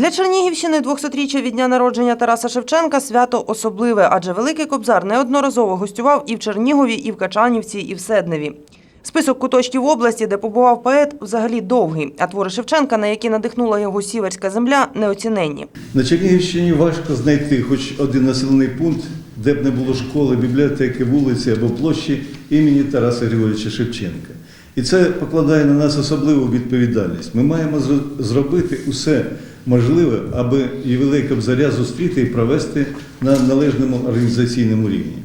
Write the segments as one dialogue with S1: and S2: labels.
S1: Для Чернігівщини 200-річчя від дня народження Тараса Шевченка свято особливе, адже Великий Кобзар неодноразово гостював і в Чернігові, і в Качанівці, і в Седневі. Список куточків області, де побував поет, взагалі довгий, а твори Шевченка, на які надихнула його сіверська земля, неоціненні.
S2: На Чернігівщині важко знайти хоч один населений пункт, де б не було школи, бібліотеки, вулиці або площі імені Тараса Григорьовича Шевченка. І це покладає на нас особливу відповідальність. Ми маємо зро- зробити усе можливе, аби ювілей Кобзаря зустріти і провести на належному організаційному рівні.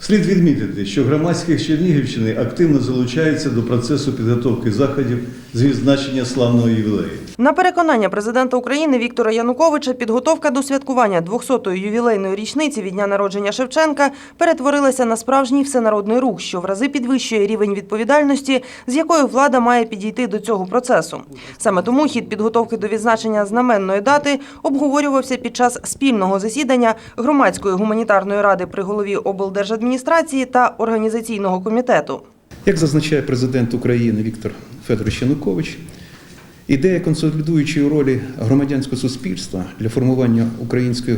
S2: Слід відмітити, що громадських Чернігівщини активно залучається до процесу підготовки заходів з відзначення славного ювілею.
S1: На переконання президента України Віктора Януковича, підготовка до святкування 200-ї ювілейної річниці від дня народження Шевченка перетворилася на справжній всенародний рух, що в рази підвищує рівень відповідальності, з якою влада має підійти до цього процесу. Саме тому хід підготовки до відзначення знаменної дати обговорювався під час спільного засідання громадської гуманітарної ради при голові облдержадміністрації та організаційного комітету.
S3: Як зазначає президент України Віктор Федорович Янукович, ідея консолідуючої ролі громадянського суспільства для формування української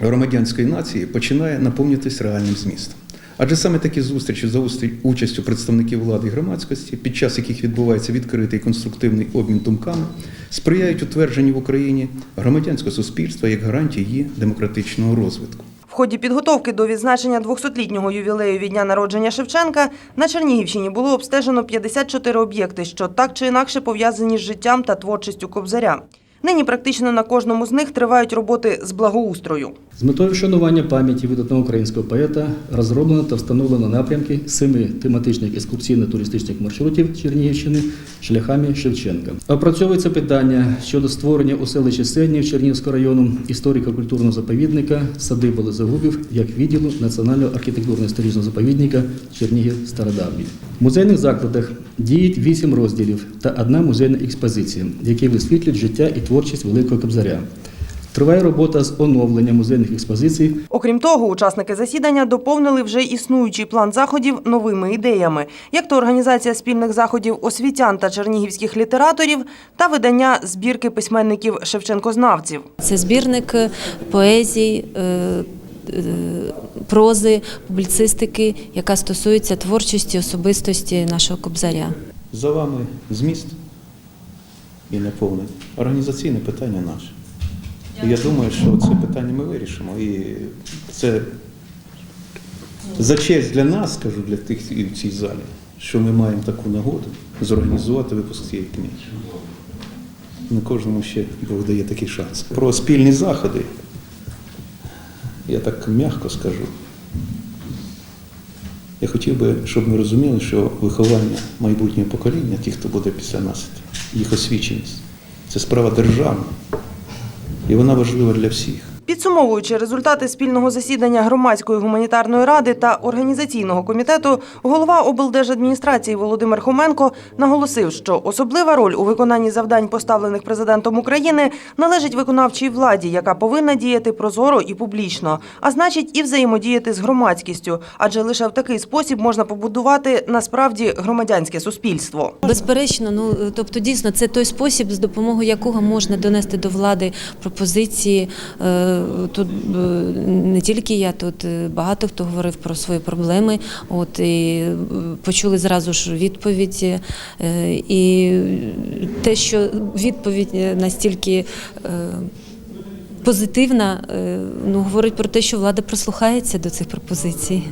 S3: громадянської нації починає наповнюватись реальним змістом. Адже саме такі зустрічі за участю представників влади і громадськості, під час яких відбувається відкритий конструктивний обмін думками, сприяють утвердженню в Україні громадянського суспільства як гарантії її демократичного розвитку.
S1: В ході підготовки до відзначення 200-літнього ювілею від дня народження Шевченка на Чернігівщині було обстежено 54 об'єкти, що так чи інакше пов'язані з життям та творчістю Кобзаря. Нині практично на кожному з них тривають роботи з благоустрою.
S4: З метою вшанування пам'яті видатного українського поета розроблено та встановлено напрямки семи тематичних екскурсійно-туристичних маршрутів Чернігівщини шляхами Шевченка. Опрацьовується питання щодо створення у селищі Седнів Чернігівського району історико-культурного заповідника садиби Лозогубів як відділу Національного архітектурно-історичного заповідника Чернігів Стародавній. В музейних закладах діють вісім розділів та одна музейна експозиція, які висвітлюють життя і творчість Великого Кобзаря. Триває робота з оновлення музейних експозицій
S1: Окрім того, учасники засідання доповнили вже існуючий план заходів новими ідеями, як то організація спільних заходів освітян та чернігівських літераторів та видання збірки письменників Шевченкознавців.
S5: Це збірник е, поезій, е, прози, публіцистики, яка стосується творчості, особистості нашого кобзаря.
S3: За вами зміст і неповне. Організаційне питання наше. І я думаю, що це питання ми вирішимо. І це за честь для нас, скажу, для тих і в цій залі, що ми маємо таку нагоду зорганізувати випуск цієї книги. Не кожному ще Бог дає такий шанс. Про спільні заходи, я так м'яко скажу. Я хотів би, щоб ми розуміли, що виховання майбутнього покоління, тих, хто буде після нас, їх освіченість, це справа державна. І вона важлива для всіх.
S1: Підсумовуючи результати спільного засідання громадської гуманітарної ради та організаційного комітету, голова облдержадміністрації Володимир Хоменко наголосив, що особлива роль у виконанні завдань, поставлених президентом України, належить виконавчій владі, яка повинна діяти прозоро і публічно, а значить, і взаємодіяти з громадськістю, адже лише в такий спосіб можна побудувати насправді громадянське суспільство.
S5: Безперечно, ну е, тобто дійсно це той спосіб, з допомогою якого можна донести до влади пропозиції. Тут е, не тільки я, тут е, багато хто говорив про свої проблеми. От і е, почули зразу ж відповіді. І те, що відповідь настільки. Позитивна, ну говорить про те, що влада прислухається до цих пропозицій.